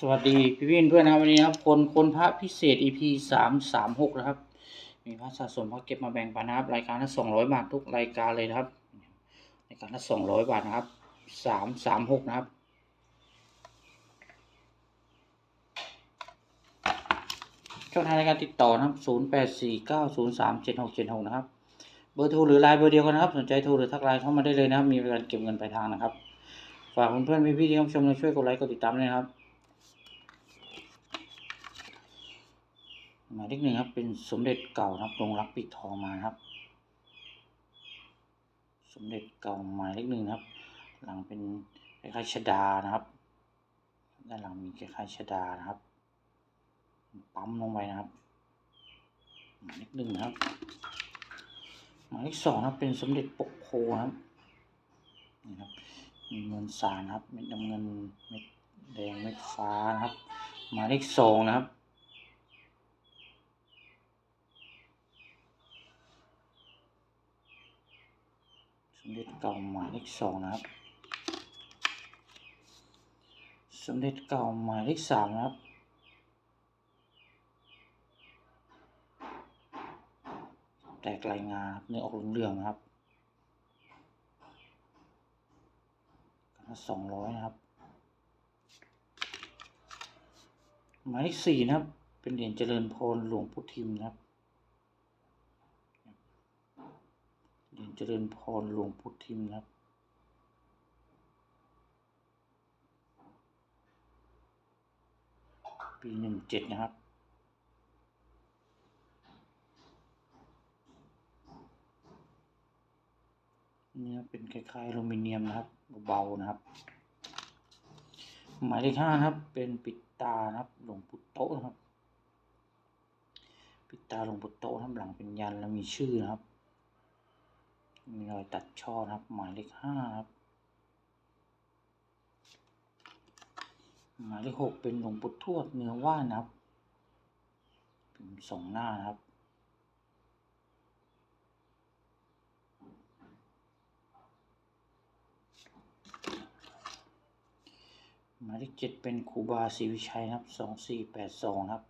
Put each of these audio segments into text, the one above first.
สวัสดีพี่พี่เพื่อนนะครับวันนี้นะครับคนคนพระพิเศษ EP สามสามหกนะครับ มีพระสะสมพระเก็บมาแบ่งปันนะครับ รายการละสองร้อยบาททุกรายการเลยนะครับรายการละสองร้อยบาทนะครับสามสามหกนะครับช่องทางในการติดต่อนะครับศูนย์แปดสี่เก้าศูนย์สามเจ็ดหกเจ็ดหกนะครับ เบอร์โทรหรือไลน์เบอร์เดียวกันนะครับ สนใจโทรหรือทักไลน์เข้ามาได้เลยนะครับ มีบริการเก็บเงินปลายทางนะครับ ฝากเพื่อนๆพี่ๆที่รับชมและช่วยกดไลค์กดติดตามด้วยนะครับ หมายเลขหนึ่งครับ เป็นสมเด็จเก่านะครับลงรักปิดทองมาครับ สมเด็จเก่าหมายเลขหนึ่งครับ หลังเป็นคล้ายๆชดานะครับ ด้านหลังมีคล้ายๆชดานะครับ ปั๊มลงไปนะครับ หมายเลขหนึ่งนะครับ หมายเลขสองนะครับ เป็นสมเด็จปกโพครับนี่ครับมีมวลสารนะครับเม็ดน้ำเงินเม็ดแดงเม็ดฟ้านะครับ หมายเลขสองนะครับ มเด็จเก่าหมายเลขสองนะครับ สมเด็จเก่าหมายเลขสามนะครับ แตกลายงาครับเนื้อออกเหลืองๆนะครับสองร้อยนะครับ หมายเลขสี่นะครับ เป็นเหรียญเจริญพรหลวงพุทธิมนะครับ เจริญพรหลวงพุทธิมนะครับปีหนึ่งเจ็ดนะครับ เนื้อเป็นคล้ายๆอลูมิเนียมนะครับเบาๆนะครับ หมายเลขห้านะครับ เป็นปิดตานะครับ หลวงปู่โตนะครับ ปิดตาหลวงปู่โตะนะครับหลังเป็นยันแล้วมีชื่อนะครับ มีรอยตัดช่อนะครับ หมายเลขห้าครับ หมายเลขหกเป็นหลวงปู่ทวดเนื้อว่านนะครับเป็นสองหน้านะครับหมายเลขเจ็ดเป็นครูบาศรีวิชัยนะครับสองสี่แปดสองครับ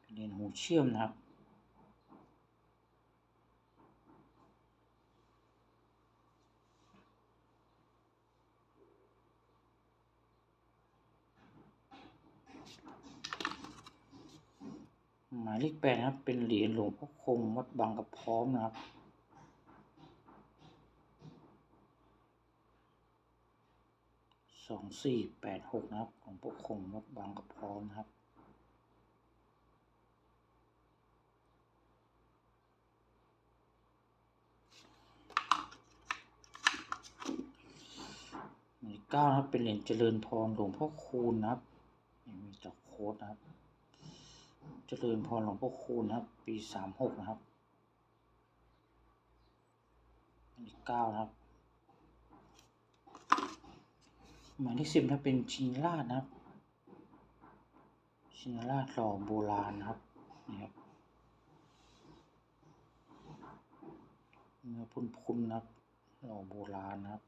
เป็นเหรียญหูเชื่อมนะครับ หมายเลขแปดนะครับ เป็นเหรียญหลวงพ่อคงวัดบางกระพร้อมนะครับ สองสี่แปดหกนะครับของพวกคงวัดบางกระพร้อมนะครับหมายเลขเก้านะครับเป็นเหรียญเจริญพรหลวงพ่อคูณนะครับมีจากโค้ดนะครับ เจริญพรหลวงพ่อคูณนครับ ปีสามหกนะครับหมายเลขเก้านะครับ หมายเลขสิบถ้าเป็นชินราชนะครับ ชินราชหล่อโบราณนะครับนี่ครับเนื้อพุ่นๆนะครับหล่อโบราณนะครับ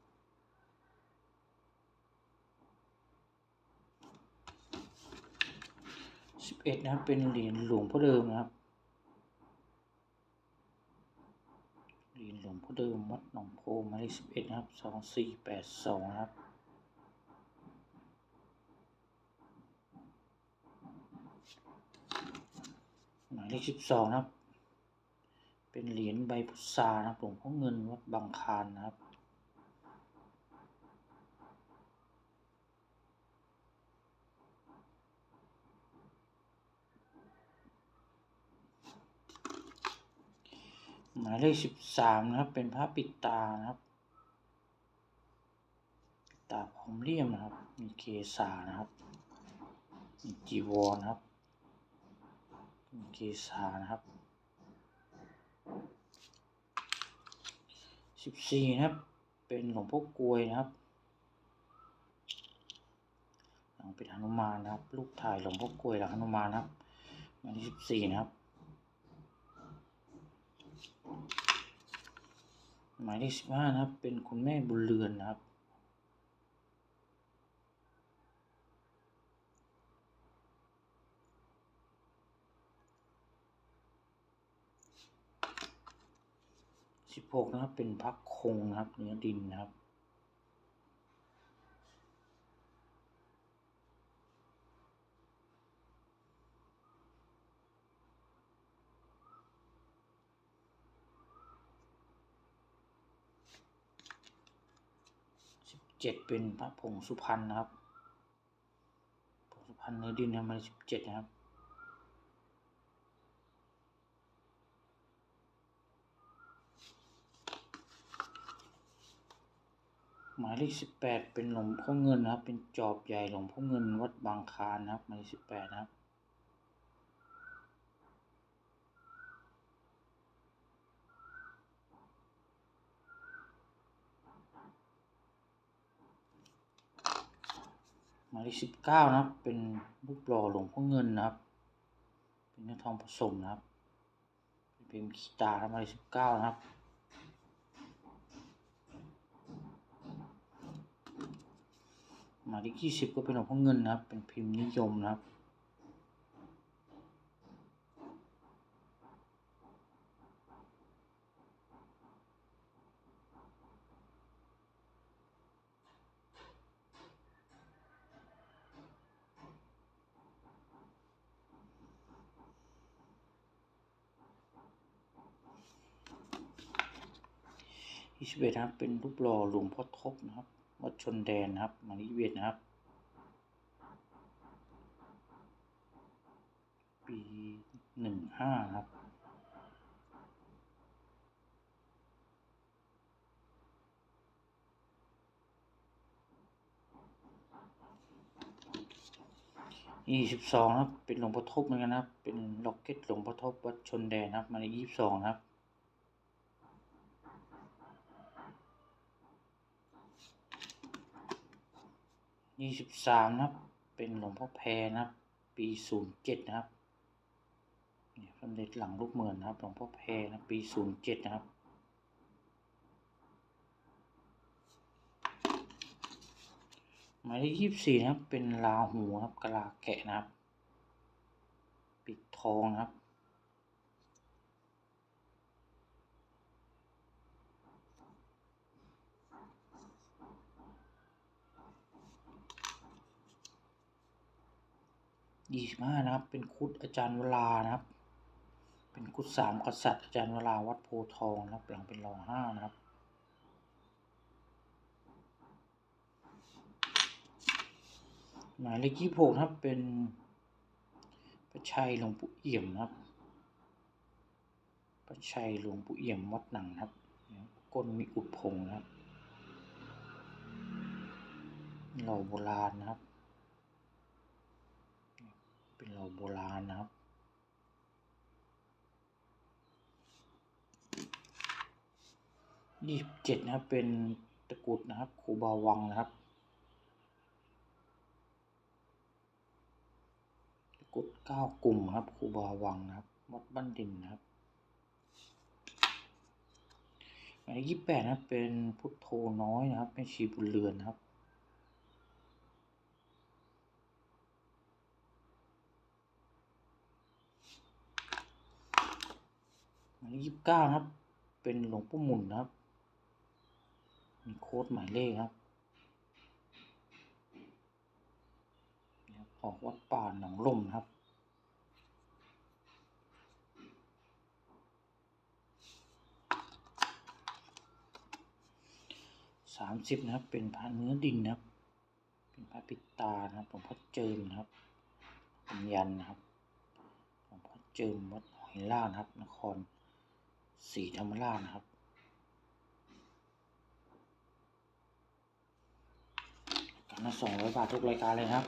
สิบเอ็ดนะครับเป็นเหรียญหลวงพ่อเดิมนะครับ เหรียญหลวงพ่อเดิมวัดหนองโพหมายเลขสิบเอ็ดนะครับสองสี่แปดสองนะครับหมายเลขสิบสองนะครับ เป็นเหรียญใบพุทรานะครับหลวงพ่อเงินวัดบางคานนะครับ หมายเลขสิบสามนะครับ เป็นพระปิดตานะครับ ตาพร้อมเลี่ยมนะครับ มีเกศานะครับ มีจีวรนะครับ มีเกศานะครับสิบสี่นะครับ เป็นหลวงพ่อกลวยนะครับหลังเป็นหนุมานนะครับ ลูกถ่ายหลวงพ่อกลวยหลังหนุมานนะครับหมายเลขสิบสี่นะครับ หมายเลขสิบห้านะครับ เป็นคุณแม่บุญเรือนนะครับ สิบหกนะครับเป็นพักคงนะครับเนื้อดินนะครับ เจ็ดเป็นพระผงสุพรรณนะครับ ผงสุพรรณเนื้อดินนะหมายเลขสิบเจ็ดนะครับหมายเลขสิบแปดเป็นหลวงพ่อเงินนะครับ เป็นจอบใหญ่หลวงพ่อเงินวัดบางคานนะครับหมายเลขสิบแปดนะครับายเลขสิบเก้านะครับ เป็นรูปหล่อหลวงพ่อเงินนะครับ เป็นเนื้อทองผสมนะครับ เป็นพิมพ์ขีตาหมายเลขสิบเก้านะครับหมายเลขยี่สิบก็เป็นหลวงพ่อเงินนะครับ เป็นพิมพ์นิยมนะครับ ยี่สิบเอ็ดนะครับ เป็นรูปหล่อหลวงพ่อทบนะครับ วัดชนแดนนะครับมายี่สิบเอ็ดนะครับ ปีหนึ่งห้าครับยี่สิบสองครับ เป็นหลวงพ่อทบเหมือนกันนะครับ เป็นล็อกเก็ตหลวงพ่อทบวัดชนแดนนะครับ มายเลขยี่สิบสองครับ ยี่สิบสามนะครับ เป็นหลวงพ่อแพรนะครับ ปีศูนย์เจ็ดนะครับเนี่ยสมเด็จหลังลูกเมือนนะครับ หลวงพ่อแพรนะปีศูนย์เจ็ดนะครับหมายเลขยี่สิบสี่นะครับ เป็นลาหูนะครับกะลาแกะนะครับ ปิดทองนะครับ ยี่สิบห้านะครับ เป็นคุดอาจารย์เวลานะครับ เป็นคุดสามกษัตริย์อาจารย์เวลาวัดโพทองนะครับ หลังเป็นรองห้านะครับหมายเลขยี่สิบหกครับเป็นพระชัยหลวงปู่เอี่ยมนะครับพระชัยหลวงปู่เอี่ยมวัดหนังนะครับก้นมีอุดพงนะครับเหล่าโบราณนะครับ เป็นเหล่าโบราณนะครับ ยี่สิบเจ็ดนะครับ เป็นตะกุดนะครับครูบาวังนะครับ ตะกุดเก้ากลุ่มครับครูบาวังนะครับวัดบ้านดินนะครับหมายเลขยี่สิบแปดนะเป็นพุทโธน้อยนะครับแม่ชีบุญเรือนนะครับ หมา ยเลขยี่สิบเก้าครับ เป็นหลวงปู่หมุนนครับ มีโค้ดหมายเลขครับเนี่ยออกวัดป่าหนองลมครับ สามสิบนะครับ เป็นพระเนื้อดินนะครับ เป็นพระปิดตานะครับหลวงพ่อเจิมนะครับเป็นยันนะครับหลวงพ่อเจิมวัดหอยล่านะครับ นคร ศรีธรรมราชนะครับ การละสองร้อยบาททุกรายการเลยครับ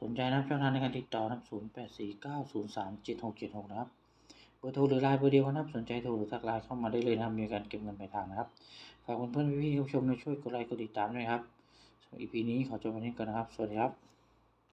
สนใจนะครับช่องทางในการติดต่อนะครับศูนย์แปดสี่เก้าศูนย์สามเจ็ดหกเจ็ดหกนะครับเบอร์โทรหรือไลน์เบอร์เดียวกันะครับสนใจโทรหรือทักไลน์เข้ามาได้เลยนะครับมีการเก็บเงินปลายทางนะครับฝากเพื่อนๆพี่ๆผู้ชมในช่วยกดไลค์กดติดตามด้วยครับสำหรับ EP นี้ขอจบวันนี้ก่อนนะครับ สวัสดีครับ